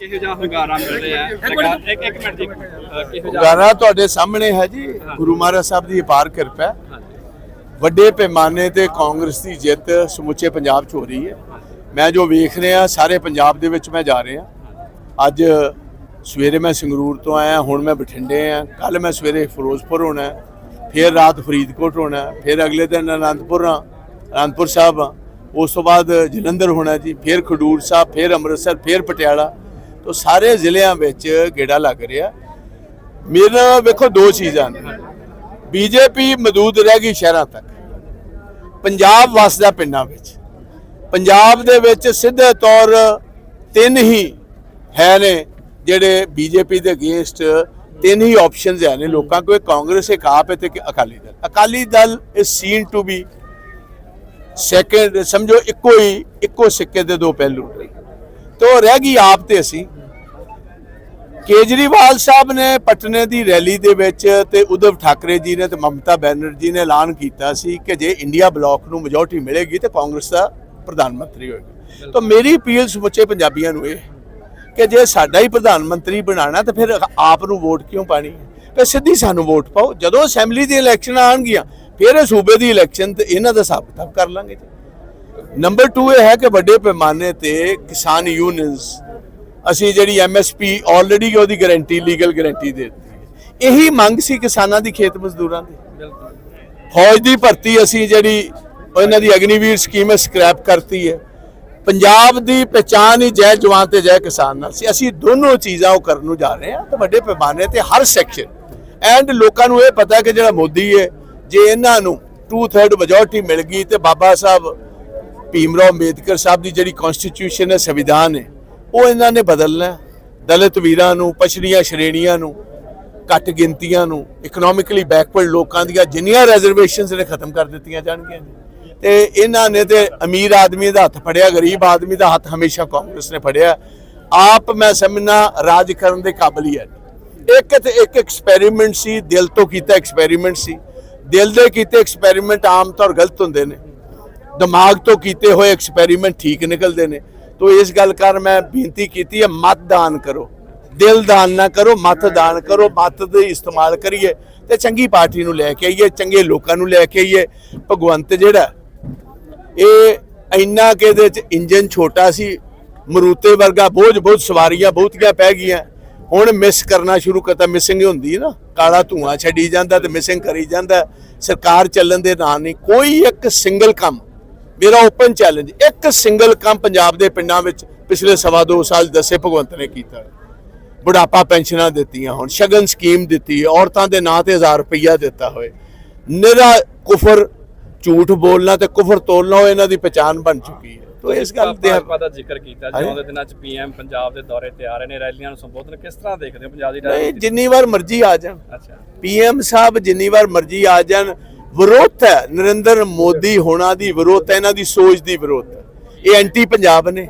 ਕਿਹੋ ਜਿਹਾ ਹੁੰਗਾਰਾ ਮਿਲ ਰਿਹਾ ਹੈ? ਸਰਕਾਰ- ਇੱਕ ਇੱਕ ਮਿੰਟ ਜੀ। ਅਹ ਕਿਹੋ ਜਿਹਾ ਗਾਣਾ ਤੁਹਾਡੇ ਸਾਹਮਣੇ ਹੈ ਜੀ। ਗੁਰੂ ਮਹਾਰਾਜ ਸਾਹਿਬ ਦੀ ਅਪਾਰ ਕਿਰਪਾ ਹੈ। ਵੱਡੇ ਪੈਮਾਨੇ ਤੇ ਕਾਂਗਰਸ ਦੀ ਜਿੱਤ ਸਮੁੱਚੇ ਪੰਜਾਬ 'ਚ ਹੋ ਰਹੀ ਹੈ। ਮੈਂ ਜੋ ਵੇਖ ਰਿਹਾ ਸਾਰੇ ਪੰਜਾਬ ਦੇ ਵਿੱਚ ਮੈਂ ਜਾ ਰਿਹਾ। ਅੱਜ ਸਵੇਰੇ ਮੈਂ ਸੰਗਰੂਰ ਤੋਂ ਆਇਆ ਹੁਣ ਮੈਂ ਬਠਿੰਡੇ ਆ। ਕੱਲ ਮੈਂ ਸਵੇਰੇ ਫਿਰੋਜ਼ਪੁਰ ਹੋਣਾ ਫਿਰ ਰਾਤ ਫਰੀਦਕੋਟ ਹੋਣਾ ਫਿਰ ਅਗਲੇ ਦਿਨ ਅਨੰਦਪੁਰ ਆ ਅਨੰਦਪੁਰ ਸਾਹਿਬ ਉਸ ਤੋਂ ਬਾਅਦ ਜਲੰਧਰ ਹੋਣਾ ਜੀ। ਫਿਰ ਖਡੂਰ ਸਾਹਿਬ ਫਿਰ ਅੰਮ੍ਰਿਤਸਰ ਫਿਰ ਪਟਿਆਲਾ। ਤੋਂ ਸਾਰੇ ਜ਼ਿਲ੍ਹਿਆਂ ਵਿੱਚ ਗੇੜਾ ਲੱਗ ਰਿਹਾ। ਮੇਰਾ ਵੇਖੋ ਦੋ ਚੀਜ਼ਾਂ ਨੇ। ਬੀਜੇਪੀ ਮਦੂਦ ਰਹਿ ਗਈ ਸ਼ਹਿਰਾਂ ਤੱਕ। ਪੰਜਾਬ ਵਸਦਾ ਪਿੰਡਾਂ ਵਿੱਚ। ਪੰਜਾਬ ਦੇ ਵਿੱਚ ਸਿੱਧੇ ਤੌਰ ਤਿੰਨ ਹੀ ਹੈ ਨੇ ਜਿਹੜੇ ਬੀਜੇਪੀ ਦੇ ਅਗੇਂਸਟ ਤਿੰਨ ਹੀ ਆਪਸ਼ਨਸ ਹੈ ਨੇ ਲੋਕਾਂ ਕੋਲ। ਇੱਕ ਕਾਂਗਰਸ, ਇੱਕ ਆਪ ਹੈ ਤੇ ਇੱਕ Akali Dal. Akali Dal is seen to be second ਸਮਝੋ ਇੱਕੋ ਹੀ, ਇੱਕੋ ਸਿੱਕੇ ਦੇ ਦੋ ਪਹਿਲੂ ਤੋਂ ਰਹਿ ਗਈ ਆਪ ਤੇ ਅਸੀਂ। ਕੇਜਰੀਵਾਲ ਸਾਹਿਬ ਨੇ ਪਟਨੇ ਦੀ ਰੈਲੀ ਦੇ ਵਿੱਚ ਤੇ ਉਧਵ ਠਾਕਰੇ ਜੀ ਨੇ ਤੇ ਮਮਤਾ ਬੈਨਰਜੀ ਨੇ ਐਲਾਨ ਕੀਤਾ ਸੀ ਕਿ ਜੇ ਇੰਡੀਆ ਬਲਾਕ ਨੂੰ ਮੈਜੋਰਟੀ ਮਿਲੇਗੀ ਤੇ ਕਾਂਗਰਸ ਦਾ ਪ੍ਰਧਾਨ ਮੰਤਰੀ ਹੋਏਗਾ। ਤਾਂ ਮੇਰੀ ਅਪੀਲ ਸਮੁੱਚੇ ਪੰਜਾਬੀਆਂ ਨੂੰ ਇਹ ਕਿ ਜੇ ਸਾਡਾ ਹੀ ਪ੍ਰਧਾਨ ਮੰਤਰੀ ਬਣਾਣਾ ਤਾਂ ਫਿਰ ਆਪ ਨੂੰ ਵੋਟ ਕਿਉਂ ਪਾਣੀ? ਹੈ ਤੇ ਸਿੱਧੀ ਸਾਨੂੰ ਵੋਟ ਪਾਓ। ਜਦੋਂ ਅਸੈਂਬਲੀ ਦੀ ਇਲੈਕਸ਼ਨ ਆਣਗੀਆਂ ਫਿਰ ਇਹ ਸੂਬੇ ਦੀ ਇਲੈਕਸ਼ਨ ਤੇ ਇਹਨਾਂ ਦਾ ਹਿਸਾਬ ਕਿਤਾਬ ਕਰ ਲਾਂਗੇ ਜੀ। ਨੰਬਰ 2 ਇਹ ਹੈ ਕਿ ਵੱਡੇ ਪੈਮਾਨੇ ਤੇ ਕਿਸਾਨ ਯੂਨੀਅਨਸ ਅਸੀਂ ਜਿਹੜੀ ਐਮਐਸਪੀ ਆਲਰੇਡੀ ਉਹਦੀ ਗਾਰੰਟੀ ਲੀਗਲ ਗਾਰੰਟੀ ਦੇ ਦਿੱਤੀ ਇਹੀ ਮੰਗ ਸੀ ਕਿਸਾਨਾਂ ਦੀ, ਖੇਤ ਮਜ਼ਦੂਰਾਂ ਦੀ। ਫੌਜ ਦੀ ਭਰਤੀ ਅਸੀਂ ਜਿਹੜੀ ਇਹਨਾਂ ਦੀ ਅਗਨੀਵੀਰ ਸਕੀਮ ਹੈ ਸਕ੍ਰੈਪ ਕਰਤੀ ਹੈ। ਪੰਜਾਬ ਦੀ ਪਛਾਣ ਹੀ ਜੈ ਜਵਾਨ ਤੇ ਜੈ ਕਿਸਾਨ ਨਾਲ ਸੀ। ਅਸੀਂ ਦੋਨੋਂ ਚੀਜ਼ਾਂ ਉਹ ਕਰਨ ਨੂੰ ਜਾ ਰਹੇ ਹਾਂ ਤੇ ਵੱਡੇ ਪੈਮਾਨੇ ਤੇ ਹਰ ਸੈਕਸ਼ਨ ਐਂਡ ਲੋਕਾਂ ਨੂੰ ਇਹ ਪਤਾ ਕਿ ਜਿਹੜਾ ਮੋਦੀ ਹੈ, ਜੇ ਇਹਨਾਂ ਨੂੰ 2/3 ਮੈਜੋਰਟੀ ਮਿਲ ਗਈ ਤੇ ਬਾਬਾ ਸਾਹਿਬ ਭੀਮਰਾਓ ਅੰਬੇਦਕਰ ਸਾਹਿਬ ਦੀ ਜਿਹੜੀ ਕਨਸਟੀਟਿਊਸ਼ਨ ਹੈ, ਸੰਵਿਧਾਨ ਹੈ, ਉਹ ਇਹਨਾਂ ਨੇ ਬਦਲਣਾ ਹੈ। ਦਲਿਤ ਵੀਰਾਂ ਨੂੰ, ਪਛੜੀਆਂ ਸ਼੍ਰੇਣੀਆਂ ਨੂੰ, ਘੱਟ ਗਿਣਤੀਆਂ ਨੂੰ ਇਕਨੋਮਿਕਲੀ ਬੈਕਵਰਡ ਲੋਕਾਂ ਦੀਆਂ ਜਿੰਨੀਆਂ ਰਿਜ਼ਰਵੇਸ਼ਨਸ ਨੇ, ਖਤਮ ਕਰ ਦਿੱਤੀਆਂ ਜਾਣਗੀਆਂ ਜੀ। ਤੇ ਇਹਨਾਂ ਨੇ ਤੇ ਅਮੀਰ ਆਦਮੀ ਦਾ ਹੱਥ ਫੜਿਆ, ਗਰੀਬ ਆਦਮੀ ਦਾ ਹੱਥ ਹਮੇਸ਼ਾ ਕਾਂਗਰਸ ਨੇ ਫੜਿਆ ਆਪ ਮੈਂ ਸਮਝਣਾ ਰਾਜ ਕਰਨ ਦੇ ਕਾਬਲ ਹੀ ਹੈ ਇੱਕ ਤੇ ਇੱਕ ਐਕਸਪੈਰੀਮੈਂਟ ਸੀ, ਦਿਲ ਤੋਂ ਕੀਤਾ ਐਕਸਪੈਰੀਮੈਂਟ ਸੀ ਦਿਲ ਦੇ ਕੀਤੇ ਐਕਸਪੈਰੀਮੈਂਟ ਆਮ ਤੌਰ ਗਲਤ ਹੁੰਦੇ ਨੇ ਦਿਮਾਗ ਤੋਂ ਕੀਤੇ ਹੋਏ ਐਕਸਪੈਰੀਮੈਂਟ ਠੀਕ ਨਿਕਲਦੇ ਨੇ। ਤੋ ਇਸ ਗੱਲ ਕਰ ਮੈਂ ਬੇਨਤੀ ਕੀਤੀ ਹੈ, ਮਤ ਦਾਨ ਕਰੋ। ਦਿਲ ਦਾਨ ਨਾ ਕਰੋ, ਮਤ ਦਾਨ ਕਰੋ, ਮਤ ਦੇ ਇਸਤੇਮਾਲ ਕਰੀਏ ਤੇ ਚੰਗੀ ਪਾਰਟੀ ਨੂੰ ਲੈ ਕੇ ਆਈਏ, ਚੰਗੇ ਲੋਕਾਂ ਨੂੰ ਲੈ ਕੇ ਆਈਏ। ਭਗਵੰਤ ਜਿਹੜਾ, ਇਹ ਇੰਨਾ ਕਿ ਇਹਦੇ ਚ ਇੰਜਨ ਛੋਟਾ ਸੀ, ਮਰੂਤੇ ਵਰਗਾ ਬੋਝ, ਬਹੁਤ ਸਵਾਰੀਆਂ ਬਹੁਤੀਆਂ ਪੈ ਗਈਆਂ। ਹੁਣ ਮਿਸ ਕਰਨਾ ਸ਼ੁਰੂ ਕਰਤਾ ਮਿਸਿੰਗ ਹੁੰਦੀ ਹੈ ਨਾ। ਕਾਲਾ ਧੂਆਂ ਛੱਡੀ ਜਾਂਦਾ ਤੇ ਮਿਸਿੰਗ ਕਰੀ ਜਾਂਦਾ। ਸਰਕਾਰ ਚੱਲਣ ਦੇ ਨਾਂ ਨਹੀਂ, ਕੋਈ ਇੱਕ ਸਿੰਗਲ ਕੰਮ ਮੇਰਾ ਓਪਨ ਚੈਲੰਜ ਇੱਕ ਸਿੰਗਲ ਕੰਮ ਪੰਜਾਬ ਦੇ ਪਿੰਡਾਂ ਵਿੱਚ ਪਿਛਲੇ ਸਵਾ ਦੋ ਸਾਲ ਦੱਸੇ ਭਗਵੰਤ ਨੇ ਕੀਤਾ। ਬੁਢਾਪਾ ਪੈਨਸ਼ਨਾਂ ਦਿੱਤੀਆਂ ਹੁਣ ਸ਼ਗਨ ਸਕੀਮ ਦਿੱਤੀ ਔਰਤਾਂ ਦੇ ਨਾਂ ਤੇ 1000 ਰੁਪਈਆ ਦਿੱਤਾ ਹੋਏ। ਨਿਰਾ ਕੁਫਰ ਝੂਠ ਬੋਲਣਾ ਤੇ ਕੁਫਰ ਤੋਲਣਾ ਉਹ ਇਹਨਾਂ ਦੀ ਪਛਾਣ ਬਣ ਚੁੱਕੀ ਹੈ। ਤੋ ਇਸ ਗੱਲ ਦੇ ਭਾਜਪਾ ਦਾ ਜ਼ਿਕਰ ਕੀਤਾ ਹਾਂਜੀ। ਜਿਉਂ ਦੇ ਦਿਨਾਂ ਚ ਪੀਐਮ ਪੰਜਾਬ ਦੇ ਦੌਰੇ ਤੇ ਆ ਰਹੇ ਨੇ ਰੈਲੀਆਂ ਨੂੰ ਸੰਬੋਧਨ ਕਿਸ ਤਰ੍ਹਾਂ ਦੇਖਦੇ ਹੋ? ਪੰਜਾਬ ਦੀ ਰਾਜਨੀਤੀ ਜਿੰਨੀ ਵਾਰ ਮਰਜ਼ੀ ਆ ਜਾਣ। ਅੱਛਾ। ਪੀਐਮ ਸਾਹਿਬ ਜਿੰਨੀ ਵਾਰ ਮਰਜ਼ੀ ਆ ਜਾਣ ਵਿਰੋਧ ਹੈ। ਨਰਿੰਦਰ ਮੋਦੀ ਹੋਣਾ ਦੀ ਵਿਰੋਧ ਹੈ ਇਹਨਾਂ ਦੀ ਸੋਚ ਦੀ ਵਿਰੋਧ ਹੈ। ਇਹ ਐਂਟੀ ਪੰਜਾਬ ਨੇ।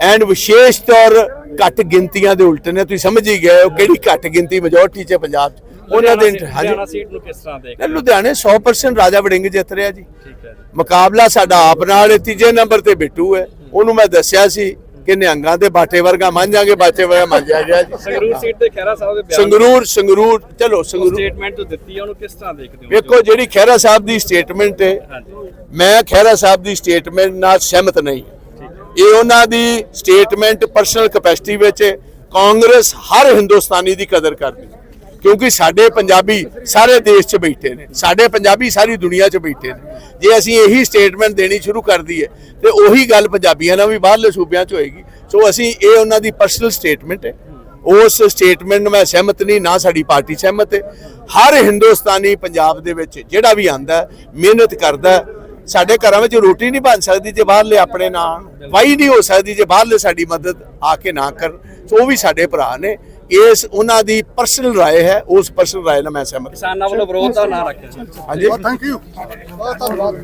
ਐਂਡ ਵਿਸ਼ੇਸ਼ ਤੌਰ ਘੱਟ ਗਿਣਤੀਆਂ ਦੇ ਉਲਟ ਨੇ। ਤੁਸੀਂ ਸਮਝ ਹੀ ਗਏ ਹੋ ਕਿਹੜੀ ਘੱਟ ਗਿਣਤੀ ਮੈਜੋਰਟੀ ਚ ਪੰਜਾਬ ਚ। ਉਹਨਾਂ ਦੇ ਲੁਧਿਆਣਾ ਸੀਟ ਨੂੰ ਕਿਸ ਤਰ੍ਹਾਂ ਦੇਖਦੇ? ਲੁਧਿਆਣੇ 100% ਰਾਜਾ ਵੜਿੰਗ ਜਿੱਤ ਰਿਹਾ ਜੀ। ਠੀਕ ਹੈ ਜੀ। ਮੁਕਾਬਲਾ ਸਾਡਾ ਆਪ ਨਾਲ ਤੀਜੇ ਨੰਬਰ ਤੇ ਬਿੱਟੂ ਹੈ। ਉਹਨੂੰ ਮੈਂ ਦੱਸਿਆ ਸੀ ਕਿ ਨਿਹੰਗਾਂ ਦੇ ਬਾਟੇ ਵਰਗਾ ਮੰਨ ਜਾਗੇ ਬਾਟੇ ਵਰਗਾ ਮੰਨ ਜਾ ਜੀ। ਸੰਗਰੂਰ ਸੀਟ ਤੇ ਖਹਿਰਾ ਸਾਹਿਬ ਦੇ ਬਿਆਨ ਸੰਗਰੂਰ ਸੰਗਰੂਰ ਚਲੋ ਸੰਗਰੂਰ। ਸਟੇਟਮੈਂਟ ਜੋ ਦਿੱਤੀ ਹੈ ਉਹਨੂੰ ਕਿਸ ਤਰ੍ਹਾਂ ਦੇਖਦੇ ਹੋ? ਵੇਖੋ ਜਿਹੜੀ ਖਹਿਰਾ ਸਾਹਿਬ ਦੀ ਸਟੇਟਮੈਂਟ ਹੈ ਮੈਂ ਖਹਿਰਾ ਸਾਹਿਬ ਦੀ ਸਟੇਟਮੈਂਟ ਨਾਲ ਸਹਿਮਤ ਨਹੀਂ। ਇਹ ਉਹਨਾਂ ਦੀ ਸਟੇਟਮੈਂਟ ਪਰਸਨਲ ਕੈਪੈਸਿਟੀ ਵਿੱਚ। ਕਾਂਗਰਸ ਹਰ ਹਿੰਦੁਸਤਾਨੀ ਦੀ ਕਦਰ ਕਰਦੀ। ਕਿਉਂਕਿ ਸਾਡੇ ਪੰਜਾਬੀ ਸਾਰੇ ਦੇਸ਼ 'ਚ ਬੈਠੇ ਨੇ, ਸਾਡੇ ਪੰਜਾਬੀ ਸਾਰੀ ਦੁਨੀਆ 'ਚ ਬੈਠੇ ਨੇ। ਜੇ ਅਸੀਂ ਇਹੀ ਸਟੇਟਮੈਂਟ ਦੇਣੀ ਸ਼ੁਰੂ ਕਰ ਦਈਏ, ਤੇ ਉਹੀ ਗੱਲ ਪੰਜਾਬੀਆਂ ਨਾਲ ਵੀ ਬਾਹਰਲੇ ਸੂਬਿਆਂ 'ਚ ਹੋਏਗੀ। ਸੋ ਅਸੀਂ ਇਹ ਉਹਨਾਂ ਦੀ ਪਰਸਨਲ ਸਟੇਟਮੈਂਟ ਹੈ। ਉਸ ਸਟੇਟਮੈਂਟ ਨੂੰ ਮੈਂ ਸਹਿਮਤ ਨਹੀਂ, ਨਾ ਸਾਡੀ ਪਾਰਟੀ ਸਹਿਮਤ ਹੈ। ਹਰ ਹਿੰਦੁਸਤਾਨੀ ਪੰਜਾਬ ਦੇ ਵਿੱਚ ਜਿਹੜਾ ਵੀ ਆਂਦਾ ਮਿਹਨਤ ਕਰਦਾ, ਸਾਡੇ ਘਰਾਂ ਵਿੱਚ ਰੋਟੀ ਨਹੀਂ ਬਣ ਸਕਦੀ ਜੇ ਬਾਹਰਲੇ ਆਪਣੇ ਨਾ ਆਉਣ। ਵਾਹੀ ਨਹੀਂ ਹੋ ਸਕਦੀ ਜੇ ਬਾਹਰਲੇ ਸਾਡੀ ਮਦਦ ਆ ਕੇ ਨਾ ਕਰਨ। ਸੋ ਉਹ ਵੀ ਸਾਡੇ ਭਰਾ ਨੇ। ਇਸ ਉਹਨਾਂ ਦੀ ਪਰਸਨਲ رائے ਹੈ ਉਸ ਪਰਸਨਲ رائے ਨਾਲ ਮੈਂ ਸਹਿਮਤ ਕਿਸਾਨਾਂ ਵੱਲੋਂ ਵਿਰੋਧ ਦਾ ਨਾਂ ਰੱਖਿਆ ਹਾਂਜੀ ਥੈਂਕ ਯੂ ਬਹੁਤ ਧੰਨਵਾਦ